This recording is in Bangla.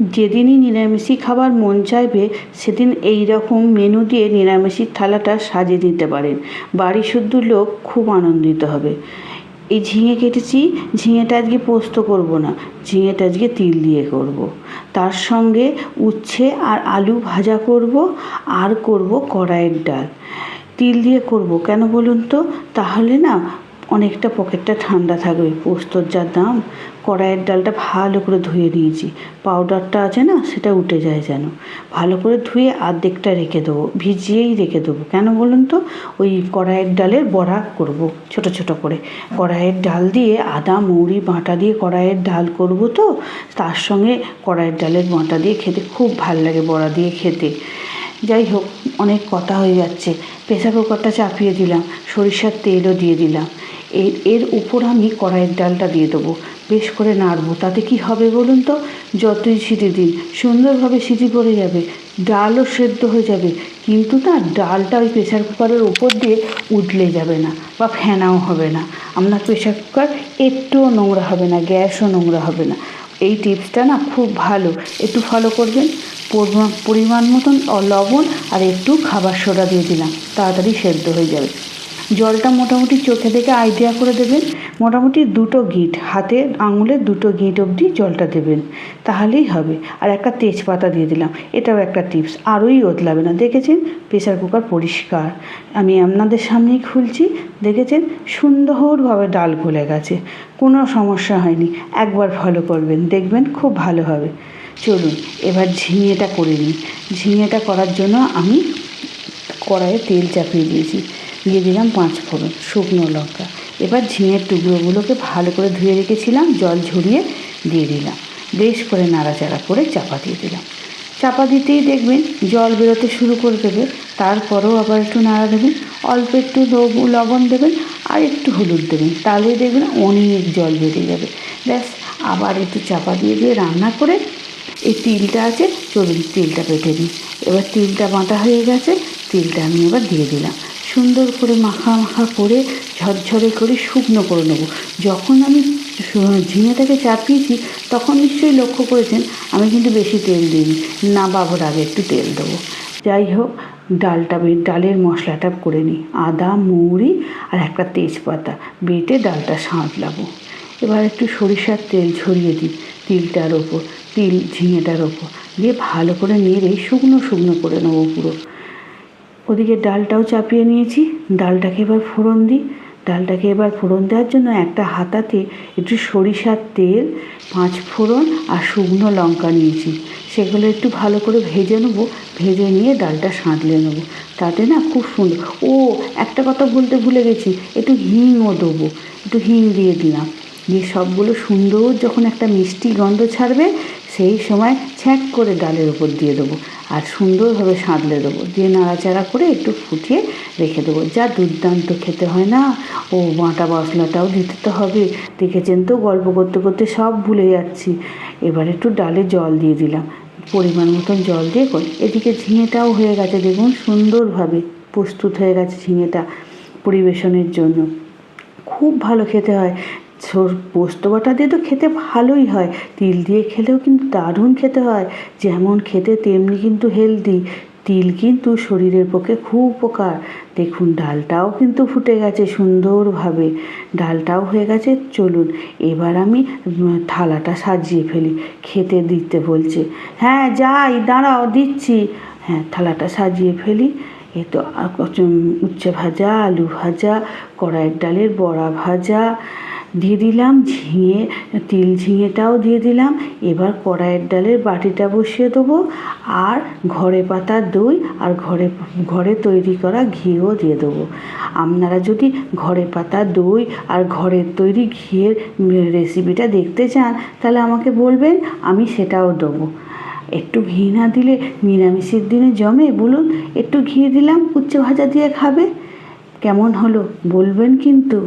যেদিনই নিরামিষি খাবার মন চাইবে, সেদিন এই রকম মেনু দিয়ে নিরামিষির থালাটা সাজিয়ে দিতে পারেন। বাড়ি শুদ্ধ লোক খুব আনন্দিত হবে। এই ঝিঙে কেটেছি, ঝিঙেটা আজকে পোস্ত করব না, ঝিঙেটা আজকে তিল দিয়ে করব। তার সঙ্গে উচ্ছে আর আলু ভাজা করব, আর করব কড়াইয়ের ডাল। তিল দিয়ে করব কেন বলুন তো? তাহলে না অনেকটা পকেটটা ঠান্ডা থাকবে। পোস্তর যা দাম, কড়াইয়ের ডালটা ভালো করে ধুয়ে নিয়েছি। পাউডারটা আছে না, সেটা উঠে যায় যেন। ভালো করে ধুয়ে আর্ধেকটা রেখে দেবো, ভিজিয়েই রেখে দেবো। কেন বলুন তো? ওই কড়াইয়ের ডালের বড়া করব, ছোট ছোট করে। কড়াইয়ের ডাল দিয়ে আদা, মৌরি, বাঁটা দিয়ে কড়াইয়ের ডাল করব তো, তার সঙ্গে কড়াইয়ের ডালের বাঁটা দিয়ে খেতে খুব ভালো লাগে বড়া দিয়ে খেতে। যাই হোক, অনেক কথা হয়ে যাচ্ছে। প্রেসার কুকারটা চাপিয়ে দিলাম, সরিষার তেলও দিয়ে দিলাম। এর এর উপর আমি কড়াইয়ের ডালটা দিয়ে দেবো। বেশ করে নাড়বো, তাতে কি হবে বলুন তো? যতই সিটি দিন, সুন্দরভাবে সিটি পড়ে যাবে, ডালও সেদ্ধ হয়ে যাবে, কিন্তু না ডালটা ওই প্রেশার কুকারের উপর দিয়ে উঠলে যাবে না বা ফেনাও হবে না। আপনার প্রেশার কুকার একটুও নোংরা হবে না, গ্যাসও নোংরা হবে না। এই টিপসটা না খুব ভালো। একটু ফলো করবেন পরিমাণ মতন লবণ আর একটু খাবার সোডা দিয়ে দিলাম, তাড়াতাড়ি সেদ্ধ হয়ে যাবে। জলটা মোটামুটি চোখে দেখে আইডিয়া করে দেবেন। মোটামুটি দুটো গিট, হাতে আঙুলের দুটো গিট অবধি জলটা দেবেন। তাহলেই হবে। আর একটা তেজপাতা দিয়ে দিলাম। এটাও একটা টিপস আরোই ওতলাবে না। দেখেছেন? প্রেসার কুকার পরিষ্কার। আমি আপনাদের সামনেই খুলছি। দেখেছেন? সুন্দরভাবে ডাল গলে গেছে। কোনো সমস্যা হয়নি। একবার ফলো করবেন। দেখবেন খুব ভালো হবে। চলুন, এবার ঝিঙেটা করে নিই। ঝিঙেটা করার জন্য আমি কড়াইয়ে তেল চাপিয়ে দিয়েছি। দিয়ে দিলাম পাঁচ ফোড়ন শুকনো লঙ্কা। এবার ঝিঙের টুকরোগুলোকে ভালো করে ধুয়ে রেখেছিলাম, জল ঝরিয়ে দিয়ে দিলাম। বেশ করে নাড়াচাড়া করে চাপা দিয়ে দিলাম। চাপা দিতেই দেখবেন জল বেরোতে শুরু করে দেবে, তারপরেও আবার একটু নাড়া দেবেন, অল্প একটু লবণ দেবেন আর একটু হলুদ দেবেন, তাহলেই দেখবেন অনেক জল বেরিয়ে যাবে। ব্যাস, আবার একটু চাপা দিয়ে দিয়ে রান্না করে এই তিলটা আছে, চলুন তিলটা বেটে দিই এবার তিলটা বাঁটা হয়ে গেছে, তিলটা আমি এবার দিয়ে দিলাম। সুন্দর করে মাখা মাখা করে ঝরঝরে করে শুকনো করে নেব। যখন আমি ঝিঙেটাকে চাপিয়েছি, তখন নিশ্চয়ই লক্ষ্য করেছেন, আমি কিন্তু বেশি তেল দিইনি। না বাবুর আগে একটু তেল দেবো। যাই হোক, ডালটা ডালের মশলাটা করে নিই। আদা, মৌরি আর একটা তেজপাতা বেটে ডালটা সাঁতলাবো। এবার একটু সরিষার তেল ছড়িয়ে দিই তিলটার ওপর, তিল, ঝিঙেটার ওপর। দিয়ে ভালো করে নেড়ে শুকনো শুকনো করে নেব পুরো। ওদিকে ডালটাও চাপিয়ে নিয়েছি। ডালটাকে এবার ফোড়ন দিই। ডালটাকে এবার ফোড়ন দেওয়ার জন্য একটা হাতাতে একটু সরিষার তেল, পাঁচ ফোড়ন আর শুকনো লঙ্কা নিয়েছি। সেগুলো একটু ভালো করে ভেজে নেব। ভেজে নিয়ে ডালটা সাঁতলে নেব। তাতে না খুব সুন্দর। ও, একটা কথা বলতে ভুলে গেছি। একটু হিংও দেবো। একটু হিং দিয়ে দিলাম। দিয়ে সবগুলো সুন্দর যখন একটা মিষ্টি গন্ধ ছাড়বে সেই সময় ছ্যাঁক করে ডালের উপর দিয়ে দেবো আর সুন্দরভাবে সাঁতলে দেবো। দিয়ে নাড়াচাড়া করে একটু ফুটিয়ে রেখে দেবো। যা দুর্দান্ত খেতে হয় না, ও বাঁটা মশলাটাও দিতে তো হবে। দেখেছেন তো, গল্প করতে করতে সব ভুলে যাচ্ছি। এবার একটু ডালে জল দিয়ে দিলাম। পরিমাণ মতন জল দিয়ে করি। এদিকে ঝিঙেটাও হয়ে গেছে দেখুন সুন্দরভাবে প্রস্তুত হয়ে গেছে ঝিঙেটা পরিবেশনের জন্য। খুব ভালো খেতে হয়। পোস্ত বাটা দিয়ে তো খেতে ভালোই হয়। তিল দিয়ে খেলেও কিন্তু দারুণ খেতে হয়। যেমন খেতে তেমনি কিন্তু হেলদি তিল কিন্তু শরীরের পক্ষে খুব উপকার। দেখুন, ডালটাও কিন্তু ফুটে গেছে সুন্দরভাবে। ডালটাও হয়ে গেছে, চলুন, এবার আমি থালাটা সাজিয়ে ফেলি। খেতে দিতে বলছে হ্যাঁ যাই, দাঁড়াও, দিচ্ছি। হ্যাঁ থালাটা সাজিয়ে ফেলি। এ তো উচ্ছে ভাজা, আলু ভাজা, কড়াইয়ের ডালের বড়া ভাজা দিয়ে দিলাম, ঝিঙে, তিল ঝিঙেটাও দিয়ে দিলাম। এবার কড়াইয়ের ডালের বাটিটা বসিয়ে দেবো। আর ঘরে পাতা দই আর ঘরে ঘরে তৈরি করা ঘিও দিয়ে দেবো। আপনারা যদি ঘরে পাতা দই আর ঘরের তৈরি ঘিয়ের রেসিপিটা দেখতে চান, তাহলে আমাকে বলবেন, আমি সেটাও দেবো। একটু ঘি না দিলে নিরামিষের দিনে জমে, বলুন, একটু ঘি দিলাম উচ্ছে ভাজা দিয়ে খাবে? কেমন হলো, বলবেন কিন্তু।